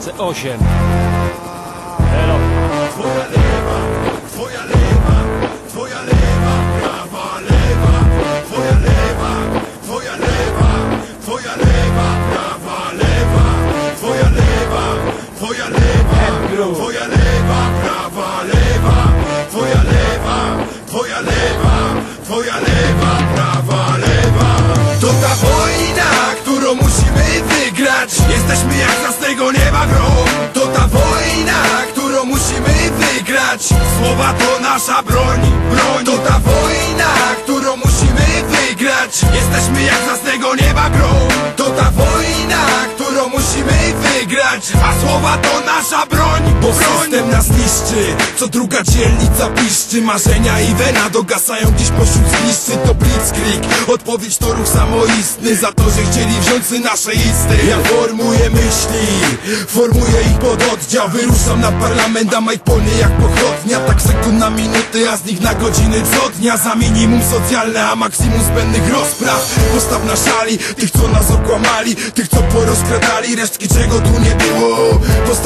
2008 Elo Twoja lewa, twoja lewa, twoja lewa, prawa lewa, twoja lewa, twoja lewa, twoja lewa, prawa lewa, twoja lewa, twoja lewa, twoja lewa, nasza broń, broń. To ta wojna, którą musimy wygrać. Jesteśmy jak z nieba grom. To ta wojna, którą musimy wygrać. A słowa to nasza bo system nas niszczy. Co druga dzielnica piszczy. Marzenia i wena dogasają gdzieś pośród zgliszczy. To blitzkrieg, odpowiedź to ruch samoistny. Za to, że chcieli wziąć nasze isty. Ja formuję myśli, formuję ich pod oddział. Wyruszam na parlament, a polny jak pochodnia. Tak sekund na minuty, a z nich na godziny co dnia. Za minimum socjalne, a maksimum zbędnych rozpraw. Postaw na szali tych, co nas okłamali, tych, co porozkradali, resztki czego tu nie było.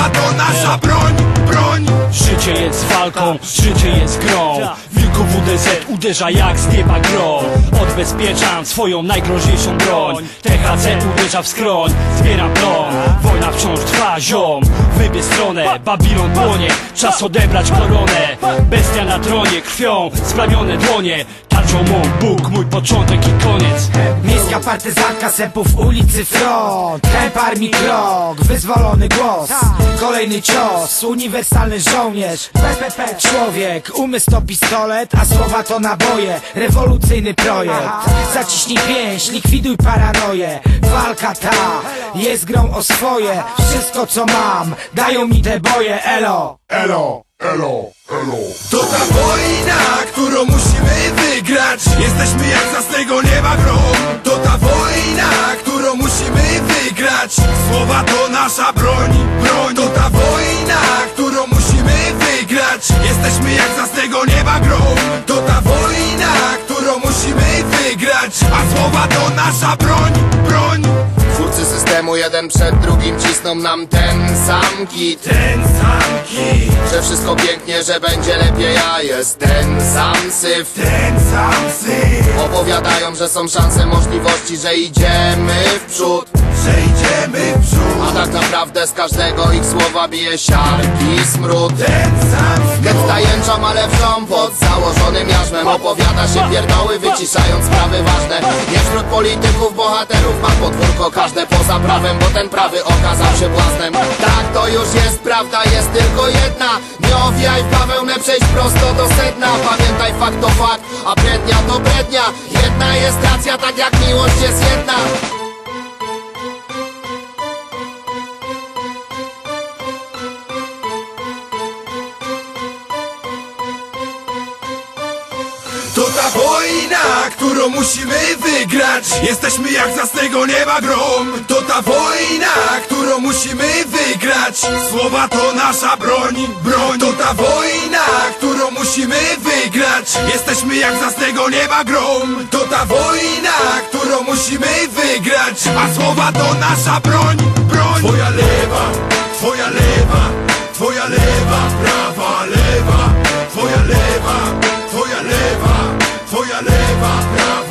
słowa to nasza broń, broń. Życie jest walką, życie jest grą. Wilku WDZ uderza jak z nieba grom Odbezpieczam swoją najgroźniejszą broń. THC uderza w skroń, zbieram plon Wojna wciąż trwa, ziom. Wybie stronę, Babilon płonie Czas odebrać koronę Bestia na tronie, krwią splamione dłonie. Tarczą mą Bóg, mój początek i koniec. Miejska partyzantka sepów ulicy front. Hemp armii krok, wyzwolony głos. Kolejny cios, uniwersalny żołnierz. Człowiek, umysł to pistolet, a słowa to naboje. Rewolucyjny projekt. Zaciśnij pięść, likwiduj paranoję. Walka ta jest grą o swoje. Wszystko co mam, dają mi te boje, elo! Elo, elo, elo. To ta wojna, którą musimy wygrać. Jesteśmy jak z tego nieba grom. To ta wojna, którą musimy wygrać. Słowa to nasza broń, broń. To ta wojna, którą musimy wygrać. Jesteśmy jak z tego nieba grom. To ta wojna, którą musimy wygrać. A słowa to nasza broń, broń. Jeden przed drugim cisną nam ten sam kit. Ten sam kij, Że wszystko pięknie, że będzie lepiej, a jest ten sam syf. Ten sam syf. Opowiadają, że są szanse, możliwości, że idziemy w przód. Że idziemy w przód. A tak naprawdę z każdego ich słowa bije siarki smród. Ten sam Ale wrząb pod założonym jarzmem Opowiada się pierdoły, wyciszając sprawy ważne. Nie wśród polityków, bohaterów ma podwórko Każde poza prawem, bo ten prawy okazał się błaznem. Tak to już jest, prawda jest tylko jedna. Nie owijaj w bawełnę, przejść prosto do sedna. Pamiętaj fakt to fakt, a brednia to brednia. Jedna jest racja, tak jak miłość jest jedna ta wojna, którą musimy wygrać. Jesteśmy jak z jasnego nieba grom. To ta wojna, którą musimy wygrać. Słowa to nasza broń, broń. To ta wojna, którą musimy wygrać. Jesteśmy jak z jasnego nieba grom. To ta wojna, którą musimy wygrać. A słowa to nasza broń, broń leva pra